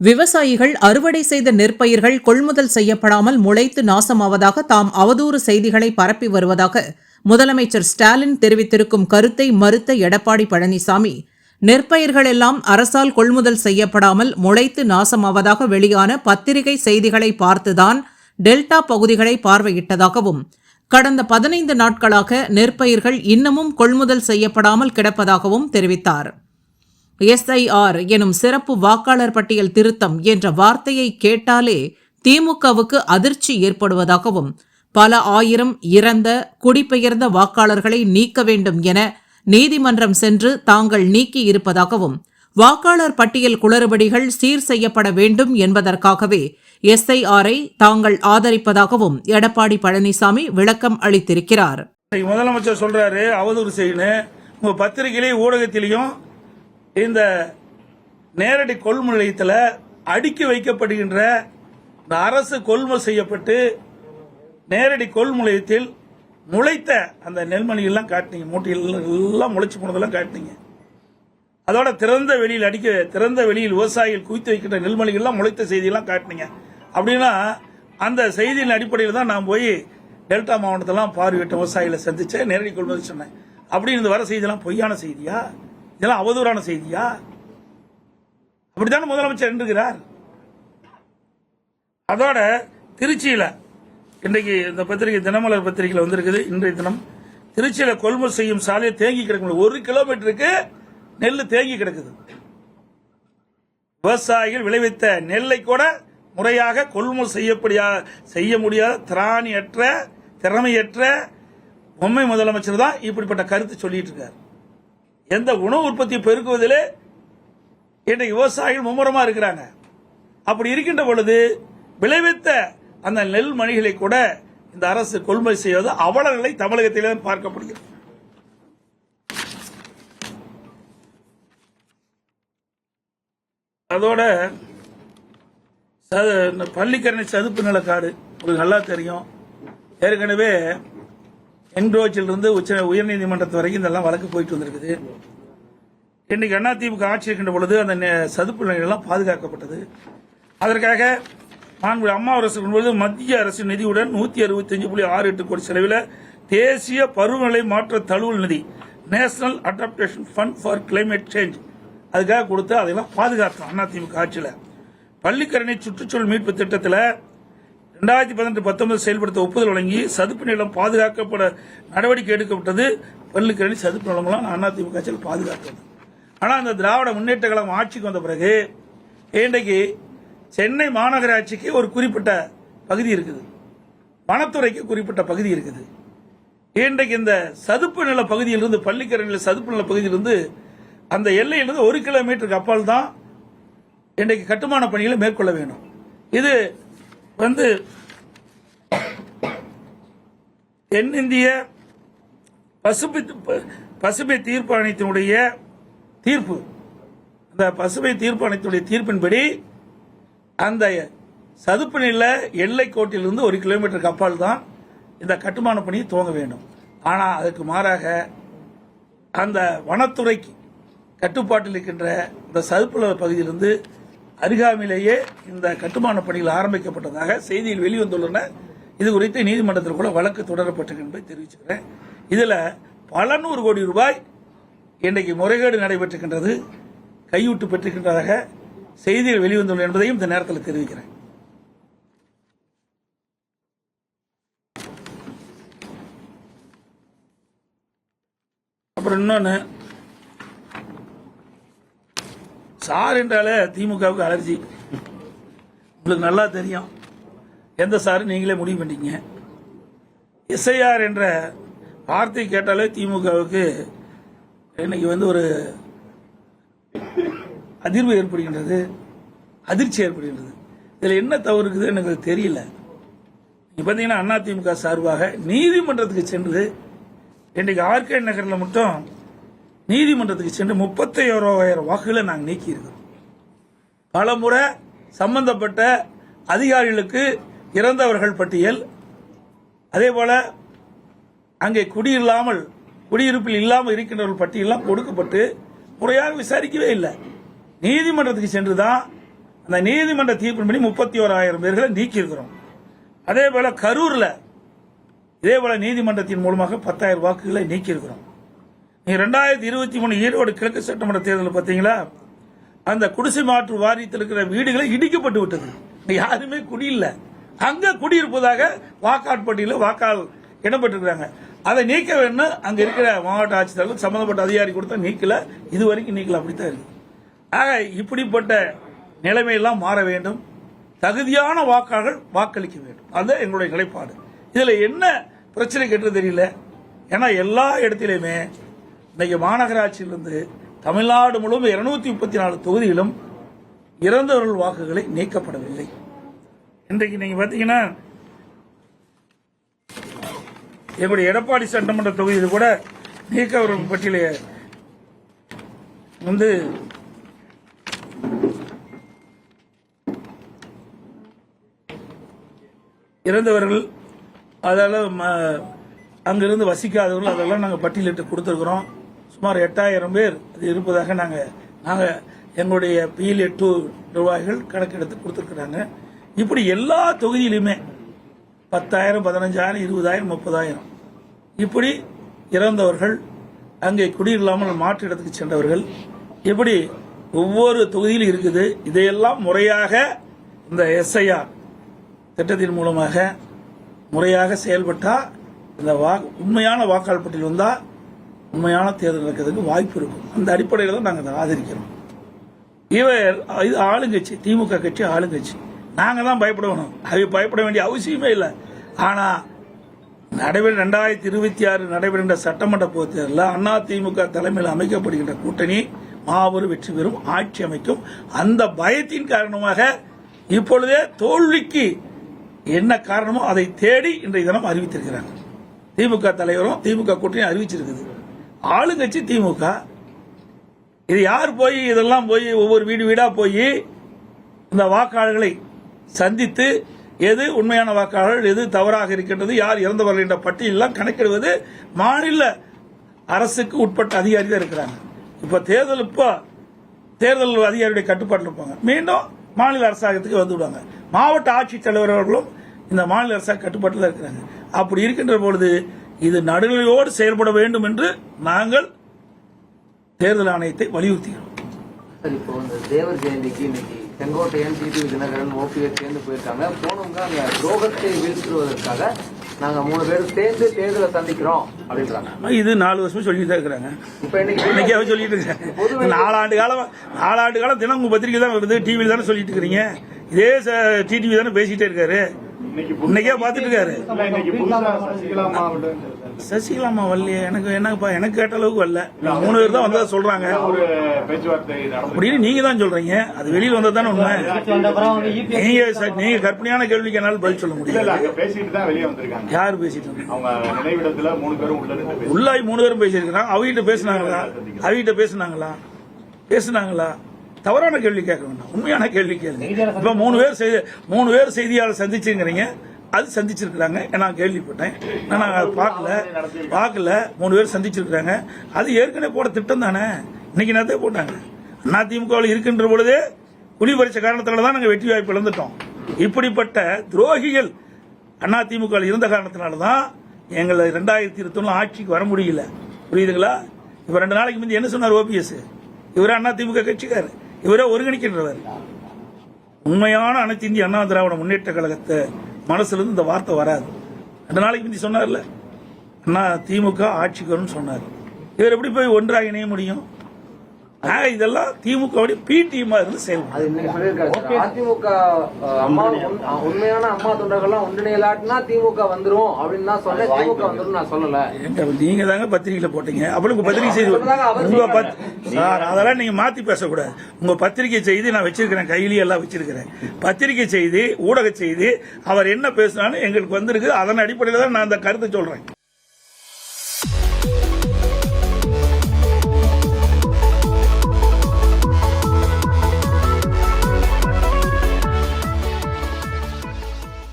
விவசாயிகள் அறுவடை செய்த நெற்பயிர்கள் கொள்முதல் செய்யப்படாமல் முளைத்து நாசமாவதாக தாம் அவதூறு செய்திகளை பரப்பி வருவதாக முதலமைச்சர் ஸ்டாலின் தெரிவித்திருக்கும் கருத்தை மறுத்த எடப்பாடி பழனிசாமி. நெற்பயிர்கள் எல்லாம் அரசால் கொள்முதல் செய்யப்படாமல் முளைத்து நாசமாவதாக வெளியான பத்திரிகை செய்திகளை பார்த்துதான் டெல்டா பகுதிகளை பார்வையிட்டதாகவும் கடந்த பதினைந்து நாட்களாக நெற்பயிர்கள் இன்னமும் கொள்முதல் செய்யப்படாமல் கிடப்பதாகவும் தெரிவித்தார். எஸ்ஐஆர் எனும் சிறப்பு வாக்காளர் பட்டியல் திருத்தம் என்ற வார்த்தையை கேட்டாலே திமுகவுக்கு அதிர்ச்சி ஏற்படுவதாகவும் பல ஆயிரம் இறந்த குடிபெயர்ந்த வாக்காளர்களை நீக்க வேண்டும் என நீதிமன்றம் சென்று தாங்கள் நீக்கி இருப்பதாகவும் வாக்காளர் பட்டியல் குளறுபடிகள் சீர் செய்யப்பட வேண்டும் என்பதற்காகவே எஸ்ஐஆரை தாங்கள் ஆதரிப்பதாகவும் எடப்பாடி பழனிசாமி விளக்கம் அளித்திருக்கிறார். முதலமைச்சர் சொல்றாரு அவதூறு செய்யணும் உங்க பத்திரிகையிலையும் ஊடகத்திலையும் இந்த நேரடி கொள்முதல் நிலையத்தில் அடுக்கி வைக்கப்படுகின்ற இந்த அரசு கொள்முதல் செய்யப்பட்டு நேரடி கொள்முதல் நிலையத்தில் முளைத்த அந்த நெல்மணிகள்லாம் காட்டினீங்க. மூட்டைகள் எல்லாம் முளைச்சி போனதெல்லாம் காட்டினீங்க. அதோட திறந்த வெளியில் அடிக்க திறந்த வெளியில் விவசாயிகள் குவித்து வைக்கின்ற நெல்மணிகள்லாம் முளைத்த செய்தியெல்லாம் காட்டினீங்க. அப்படின்னா அந்த செய்தியின் அடிப்படையில் தான் நான் போய் டெல்டா மாவட்டத்தெல்லாம் பார்வையிட்ட விவசாயிகளை சந்திச்சேன் நேரடி கொள்முதல் சொன்னேன். அப்படின்னு வர செய்தியெல்லாம் பொய்யான செய்தியா? இதெல்லாம் அவதூறான செய்தியா? அப்படித்தானே முதலமைச்சர் என்றுகிறார் அதோட திருச்சியில இன்றைக்கு இந்த பத்திரிகை தினமலர் பத்திரிகையில் வந்திருக்குது. இன்றைய தினம் திருச்சியில கொள்முதல் செய்யும் சாலையை தேங்கி கிடக்கும் ஒரு கிலோமீட்டருக்கு நெல் தேங்கி கிடக்குது. விவசாயிகள் விளைவித்த நெல்லை கூட முறையாக கொள்முதல் செய்யப்படியா செய்ய முடியாத திராணியற்ற திறமையற்ற பொம்மை முதலமைச்சர் தான் இப்படிப்பட்ட கருத்து சொல்லிட்டு இருக்கார். எந்த உணவு உற்பத்தியை பெருக்குவதிலே இன்றைக்கு விவசாயிகள் மும்முரமா இருக்கிறாங்க. அப்படி இருக்கின்ற பொழுது விளைவித்த அந்த நெல் மணிகளை கூட இந்த அரசு கொள்முதல் செய்வது அவலர்களை தமிழகத்திலே பார்க்கப்படுகிறது. அதோட இந்த பள்ளிக்கரணை சதுப்பு நிலக்காடு உங்களுக்கு நல்லா தெரியும். ஏற்கனவே என்க்ரோச்சிலிருந்து உச்ச உயர்நீதிமன்றத்து வரைக்கும் இதெல்லாம் வழக்கு போயிட்டு வந்திருக்குது. இன்னைக்கு அதிமுக ஆட்சி இருக்கின்ற பொழுது அந்த சதுப்பு நிலையெல்லாம் பாதுகாக்கப்பட்டது. அதற்காக நான்கு அம்மா அரசு பொழுது மத்திய அரசு நிதியுடன் நூத்தி அறுபத்தி புள்ளி ஆறு எட்டு கோடி செலவில் தேசிய பருவநிலை மாற்ற தழுவல் நிதி national adaptation fund for climate change அதுக்காக கொடுத்து அதையெல்லாம் பாதுகாத்தோம் அதிமுக ஆட்சியில். பள்ளிக்கரணை சுற்றுச்சூழல் மீட்பு திட்டத்தில் ரெண்டாயிரத்தி பதினெட்டு பத்தொன்பது செயல்படுத்த ஒப்புதல் வழங்கி சதுப்பு நிலம் பாதுகாக்கப்பட நடவடிக்கை எடுக்கப்பட்டது. பள்ளிக்கரணி சதுப்பு நிலமெல்லாம் அதிமுக ஆட்சியில் பாதுகாத்தது. ஆனால் அந்த திராவிட முன்னேற்ற கழகம் ஆட்சிக்கு வந்த பிறகு இன்றைக்கு சென்னை மாநகராட்சிக்கு ஒரு குறிப்பிட்ட பகுதி இருக்குது. வனத்துறைக்கு குறிப்பிட்ட பகுதி இருக்குது. இன்றைக்கு இந்த சதுப்பு நில பகுதியிலிருந்து பள்ளிக்கரணியில் சதுப்பு நில பகுதியிலிருந்து அந்த எல்லையிலிருந்து ஒரு கிலோமீட்டருக்கு அப்பால் தான் இன்றைக்கு கட்டுமான பணிகளை மேற்கொள்ள வேண்டும். இது வந்து தென்னிந்திய பசுமை பசுமை தீர்ப்பாணையத்தினுடைய தீர்ப்பு. அந்த பசுமை தீர்ப்பாணையத்தினுடைய தீர்ப்பின்படி அந்த சதுப்பு நில எல்லை கோட்டிலிருந்து ஒரு கிலோமீட்டருக்கு அப்பால் தான் இந்த கட்டுமான பணி துவங்க வேண்டும். ஆனால் அதுக்கு மாறாக அந்த வனத்துறைக்கு கட்டுப்பாட்டில் இருக்கின்ற இந்த சதுப்பு நில பகுதியிலிருந்து அருகாமையிலேயே இந்த கட்டுமான பணிகள் ஆரம்பிக்கப்பட்டதாக செய்தியில் வெளிவந்துள்ளன. இது குறித்து நீதிமன்றத்தில் கூட வழக்கு தொடரப்பட்டது என்பதை தெரிவிச்சுக்கிறேன். இதில் பல நூறு கோடி ரூபாய் இன்றைக்கு முறைகேடு நடைபெற்றுகின்றது கையூட்டு பெற்றிருக்கின்றதாக செய்திகள் வெளிவந்துள்ளன என்பதையும் இந்த நேரத்தில் தெரிவிக்கிறேன். அப்புறம் இன்னொன்று சார் என்றாலே திமுகவுக்கு அலர்ஜி. உங்களுக்கு நல்லா தெரியும். எந்த சார்? நீங்களே முடிவு பண்ணிட்டீங்க. எஸ்ஐஆர் என்ற வார்த்தை கேட்டாலே திமுகவுக்கு இன்னைக்கு வந்து ஒரு அதிர்வு ஏற்படுகின்றது அதிர்ச்சி ஏற்படுகின்றது. இதில் என்ன தவறு இருக்குது எனக்கு தெரியல. இப்போ பார்த்தீங்கன்னா அதிமுக சார்பாக நீதிமன்றத்துக்கு சென்று இன்றைக்கு ஆர்கே நகரில் மட்டும் நீதிமன்றத்துக்கு சென்று முப்பத்தி ஓராயிரம் வாக்குகளை நாங்கள் நீக்கியிருக்கிறோம் பல முறை சம்பந்தப்பட்ட அதிகாரிகளுக்கு இறந்தவர்கள் பட்டியல் அதே போல அங்கே குடியில்லாமல் குடியிருப்பில் இல்லாமல் இருக்கின்றவர்கள் பட்டியலாம் கொடுக்கப்பட்டு முறையாக விசாரிக்கவே இல்லை. நீதிமன்றத்துக்கு சென்று தான் அந்த நீதிமன்ற தீர்ப்பின்படி முப்பத்தி ஓராயிரம் பேர்களை நீக்கியிருக்கிறோம். அதே போல கரூரில் இதே போல நீதிமன்றத்தின் மூலமாக பத்தாயிரம் வாக்குகளை நீக்கியிருக்கிறோம். ரெண்டாயிரத்தி இருபத்தி மூணு ஈரோடு கிழக்கு சட்டமன்ற தேர்தலில் பார்த்தீங்களா? அந்த குடிசை மாற்று வாரியத்தில் இருக்கிற வீடுகளை இடிக்கப்பட்டு விட்டது. யாருமே குடியில்லை அங்கே குடியிருப்பதாக வாக்காளர் பட்டியலில் வாக்காளர் இடம்பெற்றிருக்கிறாங்க. அதை நீக்க வேணும் அங்கே இருக்கிற மாவட்ட ஆட்சித்தலைவர் சம்பந்தப்பட்ட அதிகாரி கொடுத்தா நீக்கல. இது வரைக்கும் நீக்கல. அப்படித்தான் இருக்கு. ஆக இப்படிப்பட்ட நிலைமையெல்லாம் மாற வேண்டும். தகுதியான வாக்காளர்கள் வாக்களிக்க வேண்டும். அது எங்களுடைய நிலைப்பாடு. இதில் என்ன பிரச்சனை கேட்டு தெரியல. ஏன்னா எல்லா இடத்திலையுமே இன்னைக்கு மாநகராட்சியிலிருந்து தமிழ்நாடு முழுவதும் இருநூத்தி முப்பத்தி நாலு தொகுதியிலும் இறந்தவர்கள் வாக்குகளை நீக்கப்படவில்லை. இன்றைக்கு நீங்க பாத்தீங்கன்னா எங்களுடைய எடப்பாடி சட்டமன்ற தொகுதியில் கூட நீக்கவர்கள் பட்டியலே வந்து இறந்தவர்கள் அதெல்லாம் ம- அங்கிருந்து வசிக்காதவர்கள் அதெல்லாம் நாங்கள் பட்டியலிட்டு கொடுத்துருக்குறோம். சுமார் எட்டாயிரம் பேர் அது இருப்பதாக நாங்கள் நாங்கள் எங்களுடைய பிஎல்ஏ டூ நிர்வாகிகள் கணக்கெடுத்து கொடுத்துருக்குறாங்க. இப்படி எல்லா தொகுதியிலுமே பத்தாயிரம் பதினஞ்சாயிரம் இருபதாயிரம் முப்பதாயிரம். இப்படி இறந்தவர்கள் அங்கே குடியில்லாமல் மாற்று இடத்துக்கு சென்றவர்கள் இப்படி ஒவ்வொரு தொகுதியிலும் இருக்குது. இதையெல்லாம் முறையாக இந்த எஸ்ஐஆர் திட்டத்தின் மூலமாக முறையாக செயல்பட்டால் இந்த வா உண்மையான வாக்காளர் பட்டியல் வந்தால் உண்மையான தேர்தல் நடக்கிறதுக்கு வாய்ப்பு இருக்கும். அந்த அடிப்படையில் தான் நாங்கள் அதை ஆதரிக்கிறோம். இவர் இது ஆளுங்கட்சி திமுக கட்சி ஆளுங்கட்சி. நாங்கள் தான் பயப்படணும். அது பயப்பட வேண்டிய அவசியமே இல்லை. ஆனால் நடைபெற ரெண்டாயிரத்தி இருபத்தி ஆறு நடைபெறுகின்ற சட்டமன்ற பொதுத் தேர்தலில் அண்ணா திமுக தலைமையில் அமைக்கப்படுகின்ற கூட்டணி மாபெரும் வெற்றி பெறும் ஆட்சி அமைக்கும். அந்த பயத்தின் காரணமாக இப்பொழுதே தோல்விக்கு என்ன காரணமோ அதை தேடி இன்றைய தினம் அறிவித்திருக்கிறாங்க திமுக தலைவரும் திமுக கூட்டணி அறிவிச்சிருக்குது. ஆளுங்கட்சி திமுக. இது யார் போய் இதெல்லாம் போய் ஒவ்வொரு வீடு வீடா போய் இந்த வாக்காளர்களை சந்தித்து எது உண்மையான வாக்காளர்கள் எது தவறாக இருக்கின்றது யார் இறந்தவர்கள் என்ற பட்டியலெல்லாம் கணக்கிடுவது மாநில அரசுக்கு உட்பட்ட அதிகாரி தான் இருக்கிறாங்க. இப்ப தேர்தல் இப்போ தேர்தல் அதிகாரியுடைய கட்டுப்பாட்டில் இருப்பாங்க. மீண்டும் மாநில அரசாங்கத்துக்கு வந்து விடுவாங்க. மாவட்ட ஆட்சித்தலைவர் அவர்களும் இந்த மாநில அரசாங்க கட்டுப்பாட்டில் இருக்கிறாங்க. அப்படி இருக்கின்ற பொழுது இது நடுநிலையோடு செயல்பட வேண்டும் என்று நாங்கள் தேர்தல் ஆணையத்தை வலியுறுத்துகிறோம் சார் இப்போ இந்த தேவர் ஜெயந்திக்கு இன்னைக்கு செங்கோட்டையன் டிடிவி தினகரன் ஓபிஎஸ் சேர்ந்து போயிருக்காங்க. போனவங்க அந்த துரோகத்தை வீழ்த்துவதற்காக நாங்க மூணு பேரும் சேர்ந்து தேர்தலை சந்திக்கிறோம் அப்படின்றாங்க. இது நாலு வருஷமா சொல்லிட்டு தான் இருக்கிறாங்க. இப்ப இன்னைக்கு சொல்லிட்டு இருக்காங்க நாலாண்டு காலம் நாலாண்டு காலம் தினம் உங்க பத்திரிக்கை தான் வருது டிவியில் தானே சொல்லிட்டு இருக்கிறீங்க. இதே டிடிவி தானே பேசிட்டே இருக்காரு. இன்னைக்கே பார்த்துட்டு இருக்காரு சசிகலாமா வரலையே. எனக்கு என்னப்பா எனக்கு கேட்ட அளவுக்கு வரல. மூணு பேர் தான் வந்ததா சொல்றாங்க. ஒரு பேச்சுவார்த்தை நடந்து அப்படின்னு நீங்க தான் சொல்றீங்க. அது வெளியில வந்தது தானே உண்மை. நீங்க ச- நீங்க கற்பனையான கேள்விக்கு என்னால பதில் சொல்ல முடியல. இல்ல அங்க பேசிட்டு தான் வெளியே வந்திருக்காங்க. யார் பேசிட்டு இருந்தாங்க அவங்க நினைவிடத்துல மூணு பேரும் உள்ள இருந்து பேசி உள்ளாய் மூணு பேரும் பேசியிருக்கிறாங்க. அவகிட்ட பேசுனாங்களா? அவகிட்ட பேசுனாங்களா? பேசுனாங்களா? தவறான கேள்வி கேட்க வேண்டாம். உண்மையான கேள்வி கேளுங்க. இப்ப மூணு பேர் செய்தி மூணு பேர் செய்தியாளர் சந்திச்சுங்கிறீங்க. அது சந்திச்சிருக்கிறாங்க. நான் கேள்விப்பட்டேன். நான் அதை பார்க்கல. பார்க்கல. மூணு பேர் சந்திச்சிருக்கிறாங்க. அது ஏற்கனவே போட திட்டம் தானே. இன்னைக்கு நேரத்தை போட்டாங்க? அண்ணா திமுகவில் இருக்கின்ற பொழுதே குடி பறிச்ச காரணத்தால தான் நாங்கள் வெற்றி வாய்ப்பு இழந்துட்டோம். இப்படிப்பட்ட துரோகிகள் அண்ணா திமுகவில் இருந்த காரணத்தினால தான் எங்களை ரெண்டாயிரத்தி இருபத்தி ஆட்சிக்கு வர முடியல. புரியுதுங்களா? இப்ப ரெண்டு நாளைக்கு முந்தி என்ன சொன்னார் ஓபிஎஸ் இவரே அண்ணா திமுக கட்சிக்காரர். இவரே ஒருங்கிணைக்கின்றவர். உண்மையான அனைத்து இந்திய அண்ணா திராவிட முன்னேற்ற கழகத்தை மனசுலேருந்து இந்த வார்த்தை வராது. ரெண்டு நாளைக்கு முந்தி சொன்னார்ல? அண்ணா திமுக ஆட்சிக்கு வரும்னு சொன்னார். இவர் எப்படி போய் ஒன்றாக இணைய முடியும்? ஆக இதெல்லாம் திமுக பி டீமா இருந்து செயல்படும். அதிமுக அம்மா உண்மையான அம்மா தொண்டர்கள்லாம் ஒன்றிணையலாட்டினா திமுக வந்துரும் அப்படின்னு தான் திமுக வந்துரும் நான் சொல்லல. நீங்க தாங்க பத்திரிகையில போட்டீங்க. உங்க பத்திரிகை செய்தி உங்க சார் அதெல்லாம் நீங்க மாத்தி பேசக்கூடாது. உங்க பத்திரிகை செய்தி நான் வச்சிருக்கிறேன் கையிலேயே எல்லாம் வச்சிருக்கிறேன். பத்திரிகை செய்தி ஊடக செய்தி அவர் என்ன பேசினாலும் எங்களுக்கு வந்திருக்கு. அதன் அடிப்படையில் தான் நான் அந்த கருத்தை சொல்றேன்.